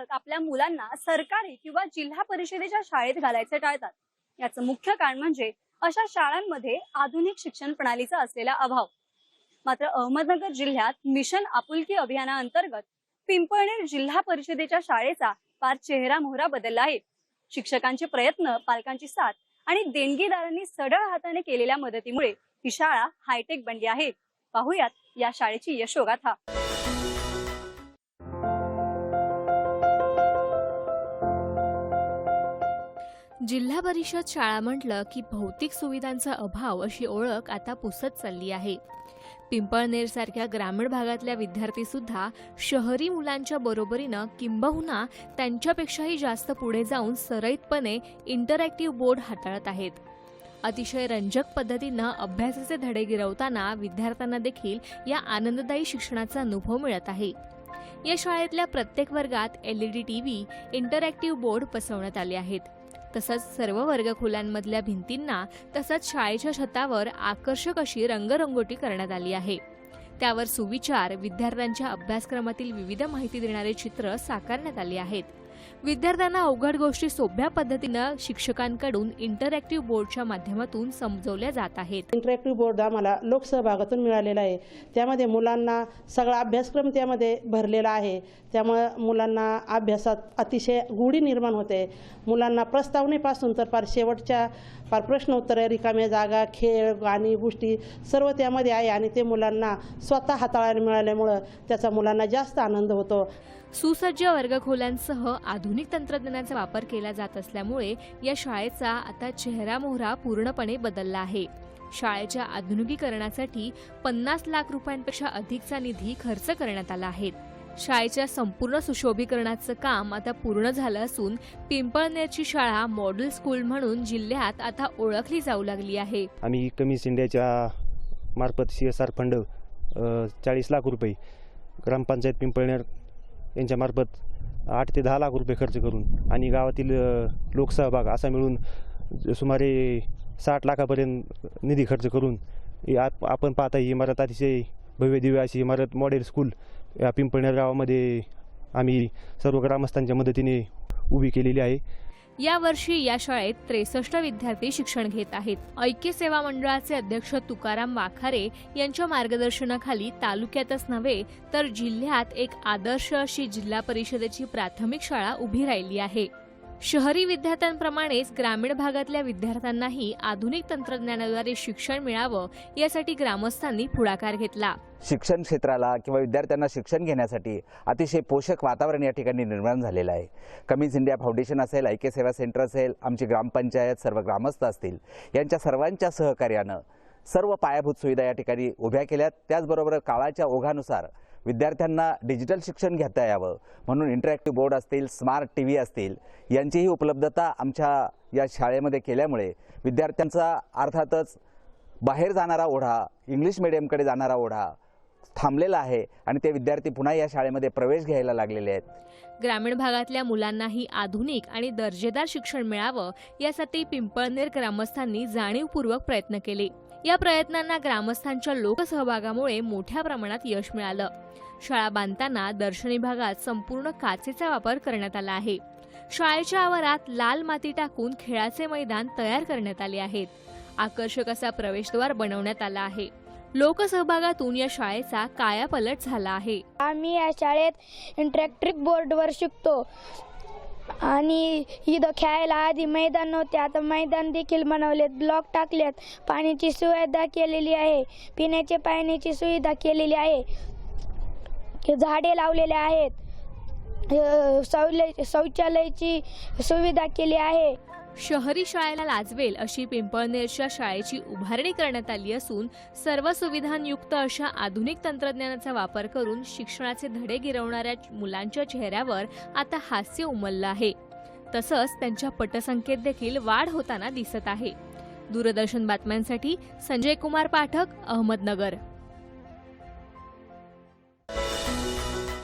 पालक आपल्या मुलांना सरकारी किंवा जिल्हा परिषदेच्या शाळेत घालायचे टाळतात. याचं मुख्य कारण म्हणजे अशा शाळांमध्ये आधुनिक शिक्षण प्रणालीचा असलेला अभाव. मात्र अहमदनगर जिल्ह्यात मिशन आपुलकी अभियानाअंतर्गत पिंपळनेर जिल्हा परिषदेच्या शाळेचा फार चेहरा मोहरा बदलला आहे. शिक्षकांचे प्रयत्न पालकांची साथ आणि देणगीदारांनी सढळ हाताने केलेल्या मदतीमुळे ही शाळा हायटेक बनली आहे. पाहुयात या शाळेची यशोगाथा जिल्हा परिषद शाळा म्हटलं की भौतिक सुविधांचा अभाव अशी ओळख आता पुसत चालली आहे. पिंपळनेर सारख्या ग्रामीण भागातल्या विद्यार्थी सुद्धा शहरी मुलांच्या बरोबरीनं किंबहुना त्यांच्यापेक्षाही जास्त पुढे जाऊन सरळीतपणे इंटरॅक्टिव्ह बोर्ड हाताळत आहेत. अतिशय रंजक पद्धतीनं अभ्यासाचे धडे गिरवताना विद्यार्थ्यांना देखील या आनंददायी शिक्षणाचा अनुभव मिळत आहे. या शाळेतल्या प्रत्येक वर्गात एलईडी टीव्ही इंटरॅक्टिव्ह बोर्ड बसवण्यात आले आहेत. तसंच सर्व वर्गखोल्यांमधल्या भिंतींना तसंच शाळेच्या छतावर आकर्षक अशी रंगरंगोटी करण्यात आली आहे. त्यावर सुविचार विद्यार्थ्यांच्या अभ्यासक्रमातील विविध माहिती देणारे चित्र साकारण्यात आली आहेत. विद्यार्थ्यांना अवघड गोष्टी सोप्या पद्धतीनं शिक्षकांकडून इंटरॅक्टिव्ह बोर्डच्या माध्यमातून समजवल्या जात आहेत. इंटरॅक्टिव्ह बोर्ड आम्हाला लोकसहभागातून मिळालेला आहे. त्यामध्ये मुलांना सगळा अभ्यासक्रम त्यामध्ये भरलेला आहे. त्यामुळं मुलांना अभ्यासात अतिशय गोडी निर्माण होते. मुलांना प्रस्तावनेपासून तर फार शेवटच्या फार प्रश्नोत्तरे रिकाम्या जागा खेळ गाणी गोष्टी सर्व त्यामध्ये आहे आणि ते मुलांना स्वतः हाताळायला मिळाल्यामुळं त्याचा मुलांना जास्त आनंद होतो. सुसज्ज वर्गखोल्यांसह आधुनिक तंत्रज्ञानाचा वापर केला जात असल्यामुळे या शाळेचा आता चेहरा मोहरा पूर्णपणे बदलला आहे. शाळेच्या आधुनिकीकरणासाठी पन्नास लाख रुपयांपेक्षा अधिकचा निधी खर्च करण्यात आला आहे. शाळेच्या संपूर्ण सुशोभीकरणाचं काम आता पूर्ण झालं असून पिंपळनेरची शाळा मॉडेल स्कूल म्हणून जिल्ह्यात आता ओळखली जाऊ लागली आहे. आम्ही कमी इंडियाच्या मार्फत सी एस आर फंड चाळीस लाख रुपये ग्रामपंचायत पिंपळनेर यांच्यामार्फत आठ ते दहा लाख रुपये खर्च करून आणि गावातील लोकसहभाग असा मिळून सुमारे साठ लाखापर्यंत निधी खर्च करून आपण पाहता ही इमारत अतिशय भव्य दिव्य अशी इमारत मॉडेल स्कूल या पिंपळनेर गावामध्ये आम्ही सर्व ग्रामस्थांच्या मदतीने उभी केलेली आहे. यावर्षी या शाळेत त्रेसष्ट विद्यार्थी शिक्षण घेत आहेत. ऐक्य सेवा मंडळाचे अध्यक्ष तुकाराम वाखारे यांच्या मार्गदर्शनाखाली तालुक्यातच नव्हे तर जिल्ह्यात एक आदर्श अशी जिल्हा परिषदेची प्राथमिक शाळा उभी राहिली आहे. शहरी विद्यार्थ्यांप्रमाणेच ग्रामीण भागातल्या विद्यार्थ्यांनाही आधुनिक तंत्रज्ञानाद्वारे शिक्षण मिळावं यासाठी ग्रामस्थांनी पुढाकार घेतला. शिक्षण क्षेत्राला किंवा विद्यार्थ्यांना शिक्षण घेण्यासाठी अतिशय पोषक वातावरण या ठिकाणी निर्माण झालेलं आहे. कमीज इंडिया फाउंडेशन असेल ऐक्य सेवा सेंटर असेल आमची ग्रामपंचायत सर्व ग्रामस्थ असतील यांच्या सर्वांच्या सहकार्यानं सर्व पायाभूत सुविधा या ठिकाणी उभ्या केल्यात. त्याचबरोबर काळाच्या ओघानुसार विद्यार्थ्यांना डिजिटल शिक्षण घेता यावं. म्हणून इंटरॅक्टिव्ह बोर्ड असतील स्मार्ट टी व्ही असतील यांचीही उपलब्धता आमच्या या शाळेमध्ये केल्यामुळे विद्यार्थ्यांचा अर्थातच बाहेर जाणारा ओढा इंग्लिश मिडियमकडे जाणारा ओढा थांबलेला आहे आणि ते विद्यार्थी पुन्हा या शाळेमध्ये प्रवेश घ्यायला लागलेले आहेत. ग्रामीण भागातल्या मुलांनाही आधुनिक आणि दर्जेदार शिक्षण मिळावं यासाठी पिंपळनेर ग्रामस्थांनी जाणीवपूर्वक प्रयत्न केले. या प्रयत्नांना ग्रामस्थांच्या लोकसहभागामुळे मोठ्या प्रमाणात यश मिळालं. शाळा बांधताना दर्शनी भागात संपूर्ण काचेचा वापर करण्यात आला आहे. शाळेच्या आवारात लाल माती टाकून खेळाचे मैदान तयार करण्यात आले आहेत. आकर्षक असा प्रवेशद्वार बनवण्यात आला आहे. लोकसहभागातून या शाळेचा कायापलट झाला आहे. आम्ही या शाळेत इंटरॅक्टिव्ह बोर्डवर शिकतो. आणि इथं खेळायला आधी मैदान नव्हते आता मैदान देखील बनवलेत ब्लॉक टाकलेत. पाण्याची सुविधा केलेली आहे. पिण्याच्या पाण्याची सुविधा केलेली आहे. झाडे लावलेले आहेत. अ, शौचालयाची सुविधा केली आहे. शहरी शाळेला लाजवेल अशी पिंपळनेरच्या शाळेची उभारणी करण्यात आली असून सर्व सुविधांयुक्त अशा आधुनिक तंत्रज्ञानाचा वापर करून शिक्षणाचे धडे गिरवणाऱ्या मुलांच्या चेहऱ्यावर आता हास्य उमललं आहे. तसंच त्यांच्या पटसंख्येत देखील वाढ होताना दिसत आहे. दूरदर्शन बातम्यांसाठी संजय कुमार पाठक अहमदनगर.